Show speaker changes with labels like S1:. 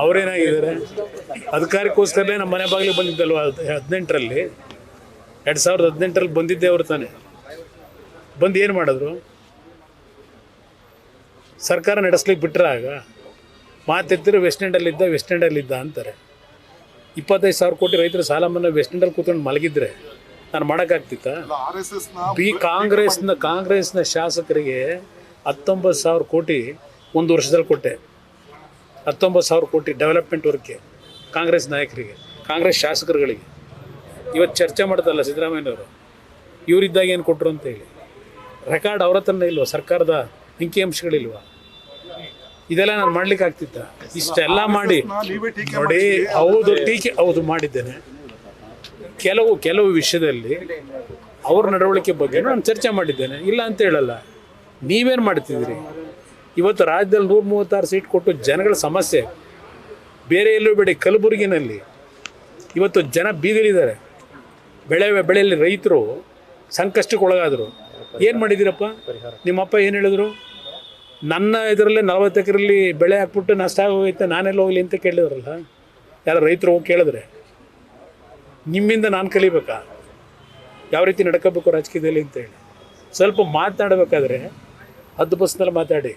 S1: ಅವರೇನಾಗಿದ್ದಾರೆ? ಅಧಿಕಾರಕ್ಕೋಸ್ಕರನೇ ನಮ್ಮ ಮನೆ ಬಾಗಿಲಿಗೆ ಬಂದಿದ್ದಲ್ವ? ಹದಿನೆಂಟರಲ್ಲಿ. ಎರಡು ಸಾವಿರದ ಹದಿನೆಂಟರಲ್ಲಿ ಬಂದಿದ್ದೆ ಅವರು ತಾನೆ. ಬಂದು ಏನು ಮಾಡಿದ್ರು? ಸರ್ಕಾರ ನಡೆಸ್ಲಿಕ್ಕೆ ಬಿಟ್ಟರೆ ಆಗ? ಮಾತೆತ್ತಿರು ವೆಸ್ಟ್ ಎಂಡಲ್ಲಿದ್ದ ವೆಸ್ಟ್ ಎಂಡಲ್ಲಿದ್ದ ಅಂತಾರೆ. ಇಪ್ಪತ್ತೈದು ಸಾವಿರ ಕೋಟಿ ರೈತರ ಸಾಲ ಮನ್ನಾ ವೆಸ್ಟ್ ಎಂಡಲ್ಲಿ ಕೂತ್ಕೊಂಡು ಮಲಗಿದ್ರೆ ನಾನು ಮಾಡೋಕ್ಕಾಗ್ತಿತ್ತ? ಬಿ ಕಾಂಗ್ರೆಸ್ನ ಕಾಂಗ್ರೆಸ್ನ ಶಾಸಕರಿಗೆ ಹತ್ತೊಂಬತ್ತು ಸಾವಿರ ಕೋಟಿ ಒಂದು ವರ್ಷದಲ್ಲಿ ಕೊಟ್ಟೆ. ಹತ್ತೊಂಬತ್ತು ಸಾವಿರ ಕೋಟಿ ಡೆವಲಪ್ಮೆಂಟ್ ವರ್ಕ್ಗೆ ಕಾಂಗ್ರೆಸ್ ನಾಯಕರಿಗೆ, ಕಾಂಗ್ರೆಸ್ ಶಾಸಕರುಗಳಿಗೆ. ಇವತ್ತು ಚರ್ಚೆ ಮಾಡ್ತಲ್ಲ ಸಿದ್ದರಾಮಯ್ಯನವರು. ಇವರಿದ್ದಾಗ ಏನು ಕೊಟ್ಟರು ಅಂತ ಹೇಳಿ. ರೆಕಾರ್ಡ್ ಅವ್ರ ಹತ್ರನೇ ಇಲ್ವ? ಸರ್ಕಾರದ ಅಂಕಿಅಂಶಗಳಿಲ್ವಾ ಇದೆಲ್ಲ ನಾನು ಮಾಡ್ಲಿಕ್ಕೆ ಆಗ್ತಿತ್ತ? ಇಷ್ಟೆಲ್ಲ ಮಾಡಿ. ನೋಡಿ, ಹೌದು, ಟೀಕೆ, ಹೌದು ಮಾಡಿದ್ದೇನೆ. ಕೆಲವು ಕೆಲವು ವಿಷಯದಲ್ಲಿ ಅವ್ರ ನಡವಳಿಕೆ ಬಗ್ಗೆ ನಾನು ಚರ್ಚೆ ಮಾಡಿದ್ದೇನೆ. ಇಲ್ಲ ಅಂತ ಹೇಳಲ್ಲ. ನೀವೇನು ಮಾಡ್ತಿದ್ದೀರಿ? ಇವತ್ತು ರಾಜ್ಯದಲ್ಲಿ ನೂರ ಮೂವತ್ತಾರು ಸೀಟ್ ಕೊಟ್ಟು ಜನಗಳ ಸಮಸ್ಯೆ. ಬೇರೆ ಎಲ್ಲೂ ಬೇಡಿ, ಕಲಬುರಗಿನಲ್ಲಿ ಇವತ್ತು ಜನ ಬೀದಿರಿದ್ದಾರೆ ಬೆಳೆ, ಬೆಳೆಯಲ್ಲಿ ರೈತರು ಸಂಕಷ್ಟಕ್ಕೆ ಒಳಗಾದರು ಏನು ಮಾಡಿದ್ದೀರಪ್ಪ ನಿಮ್ಮಪ್ಪ ಏನು ಹೇಳಿದ್ರು? ನನ್ನ ಇದರಲ್ಲೇ ನಲವತ್ತು ಎಕರಲ್ಲಿ ಬೆಳೆ ಹಾಕ್ಬಿಟ್ಟು ನಷ್ಟ ಆಗೋಗೈತೆ, ನಾನೆಲ್ಲ ಹೋಗಲಿ ಅಂತ ಕೇಳಿದ್ರಲ್ಲ? ಯಾರು ರೈತರು ಹೋಗಿ ಕೇಳಿದ್ರೆ, ನಿಮ್ಮಿಂದ ನಾನು ಕಲಿಬೇಕಾ? ಯಾವ ರೀತಿ ನಡ್ಕೋಬೇಕು ರಾಜಕೀಯದಲ್ಲಿ ಅಂತೇಳಿ ಸ್ವಲ್ಪ ಮಾತನಾಡಬೇಕಾದ್ರೆ, ಹದ್ದು ಬಸ್ನಲ್ಲಿ ಮಾತಾಡಿ.